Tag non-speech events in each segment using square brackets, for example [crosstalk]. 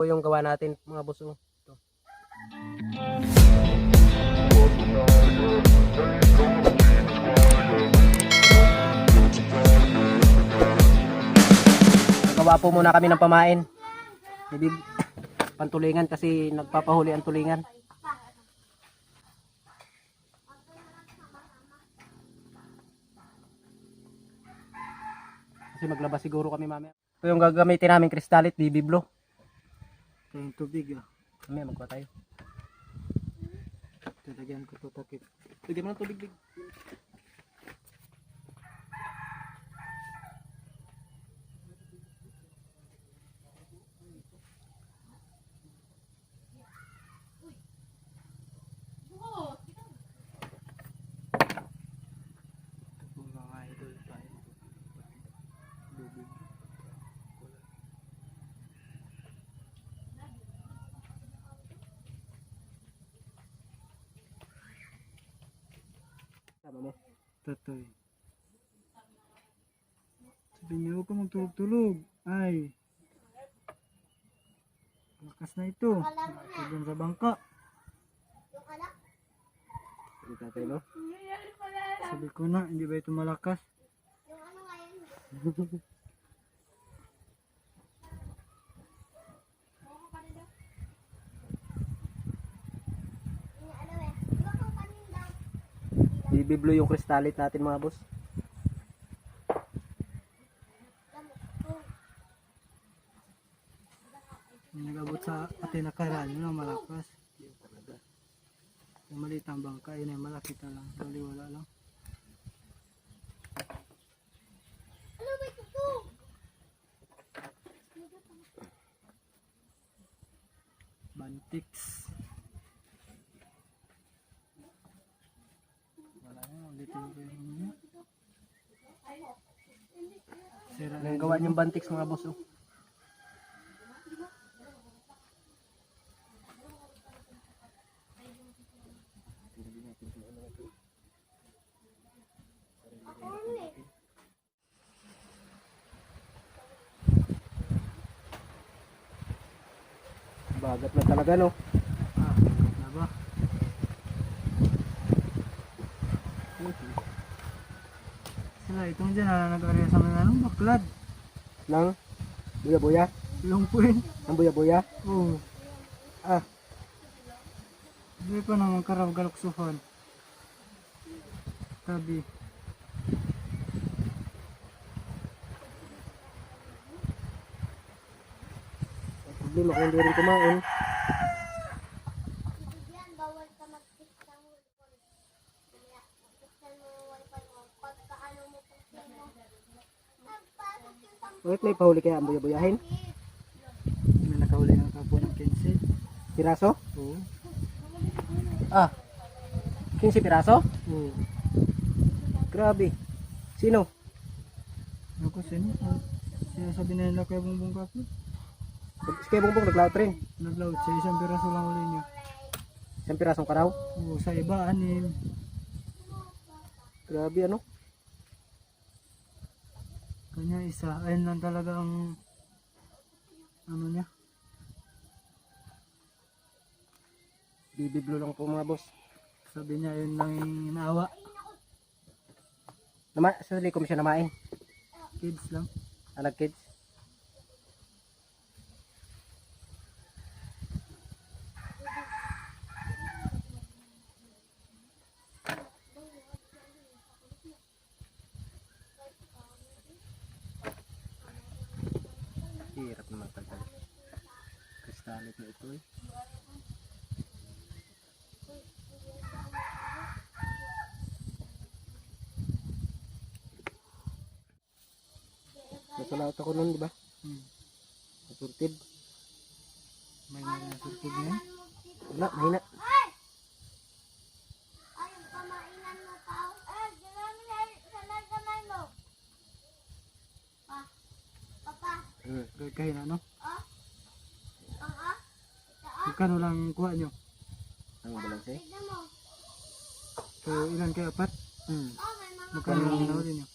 Ito yung gawa natin mga boss. oh. Ito. Gawa po muna kami ng pamain. Ibig [coughs] pantulingan kasi nagpapahuli ang tulingan. Kasi maglabas siguro kami mamaya. Ito yung gagamitin namin kristalit, Blue. Ito yung tubig ah. Mamaya magkuha tayo. Talagyan ko to takip. Bigyan mo ng tubig, big. Tama mo. Tatoy. Sabi niyo huwag ka magtulog-tulog. Ay. Lakas na ito. Ito sa bangka. Hindi tatay, no? Sabi ko na, hindi ba ito malakas? BB [laughs] Blue yung kristalit natin mga boss. Nag-abot sa atin na karaan, yun ang malakas. Yung maliit ang bangka, yun ay malaki na lang. Bali wala lang. Bantix. Wala na, ulitin ko yung ano. Sira na Ang gawa niyong bantix mga boss. Oh. Bagat na talaga no. Ah, hanggat na ba? Sila, itong dyan na nag-area sa mga anong baklad. Nang buya-buya. Puwin. Nang buya-buya. Oo. Ah, Hindi pa naman karaw galuksuhan. Tabi. problema kung hindi rin kumain. Yan, bawal ka mag-fix ng wifi. Kaya, mag-fixan mo yung wifi mo. Pagka ano mo kung sino. Bakit may pahuli kaya ang buya-buyahin? May nakahuli ng kapo ng 15. Piraso? Oo. Ah, 15 piraso? Oo. Grabe. Sino? Ako sino? Ah, Siya sabi na nila kaya bumbong kapo. Si Kaya Bongbong naglaot rin. Naglaut sa isang piraso lang uli niya. Isang pirasong karaw. Oo, sa iba anim. Grabe ano? Kanya isa. Ayun lang talaga ang ano niya. BB Blue lang po mga boss. Sabi niya yun lang yung inaawa. Nama, sa likom siya namain. Kids lang. Anak kids. Hirap naman tagal. Kristalit na ito eh. Nasalaot ako nun, di ba? Hmm. Nasurtid. May nanasurtid niya. Wala, mahina. Eh, na. Hmm. Kaya kahin ano? Oh. Ang ah. Magkano lang kuha nyo? Ang balanse. Tignan mo. So ilan kayo? Apat? Hmm. Magkano lang hinahuli nyo?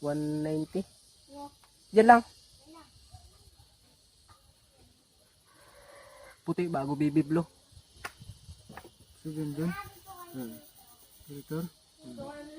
190. Yan lang. Puti bago baby blue. So, dyan dyan. Hmm. Director. Hmm.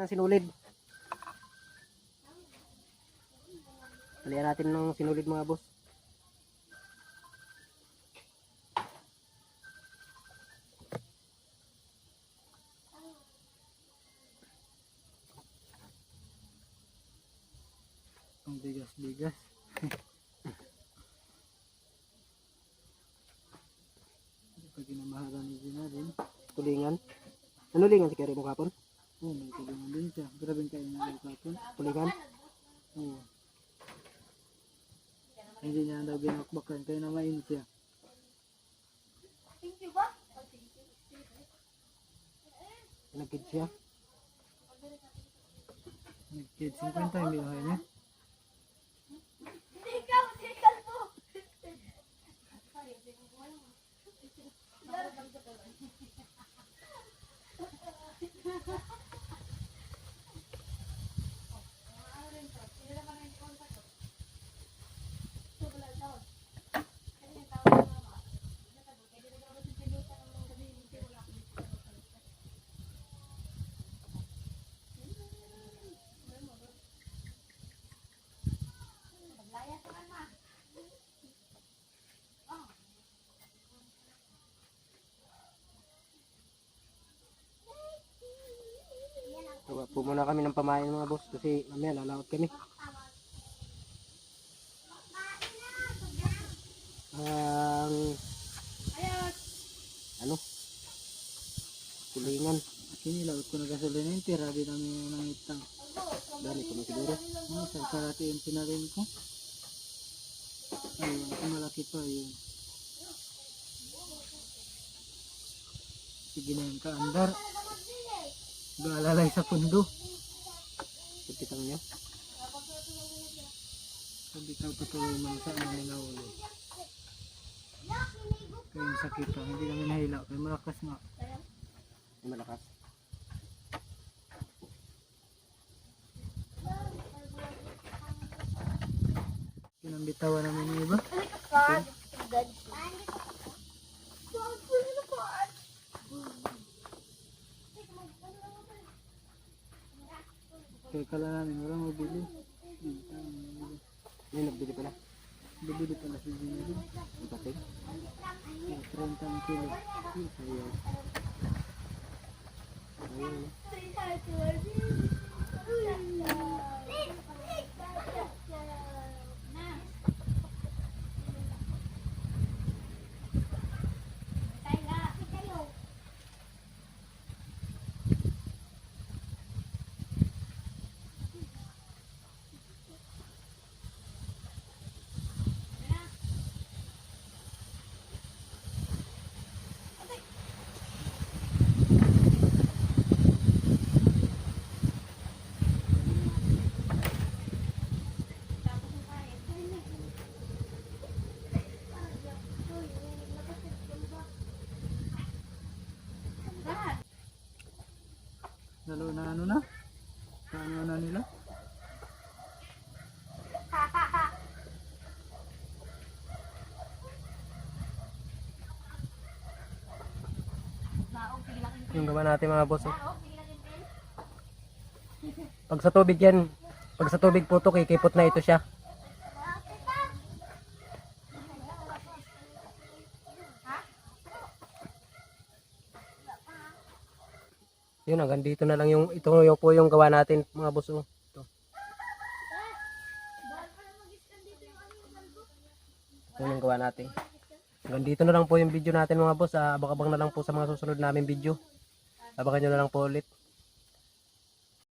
Natin ang sinulid. Talian natin ng sinulid mga boss. Ang bigas-bigas. Pag kinamahalan ni Gina rin. Tulingan. Nanulingan si Kerry mo kapon? Oo, may tulungan din siya. Grabe kayo na ng kapon. Tulingan. Oo. Hindi niya daw binakbakan. Kaya na mainit siya. Thank you ba? Oh, thank you. Nagkid siya. Nag-kid 50 yung binuhay niya. Po muna kami ng pamain mga boss kasi mamaya lalaot kami. Ang ano? Tulingan. Kinilaot ko na gasolina yung tira. Di namin yung nangitang. Dali ko na siguro. Ano, sa karate yung pinarin ko. Ayun, malaki pa yun. Sige na yung kaandar. Gaalalay sa pundo. Pagkitang niya. Sabi ka patuloy man sa amin na ulo. Kaya yung sakit pa, hindi kami nahila. Kaya malakas nga. Malakas. Pinambitawan namin yung iba. Kaya kala namin, walang mabili. Hindi nagbili pala. Bibili pala si Gina din. Ipating. Kaya 30 ang kilo. Ayaw. Ayaw. Lalo na ano na? Sa ano na nila? Yung gawa natin mga boss. oh. Pag sa tubig yan, pag sa tubig putok, ikipot na ito siya. Yun, hanggang dito na lang yung, ito yung po yung gawa natin mga boss. oh. Ito. Ito yung gawa natin. Hanggang dito na lang po yung video natin mga boss. Ah, abang-abang na lang po sa mga susunod namin video. Abangan nyo na lang po ulit.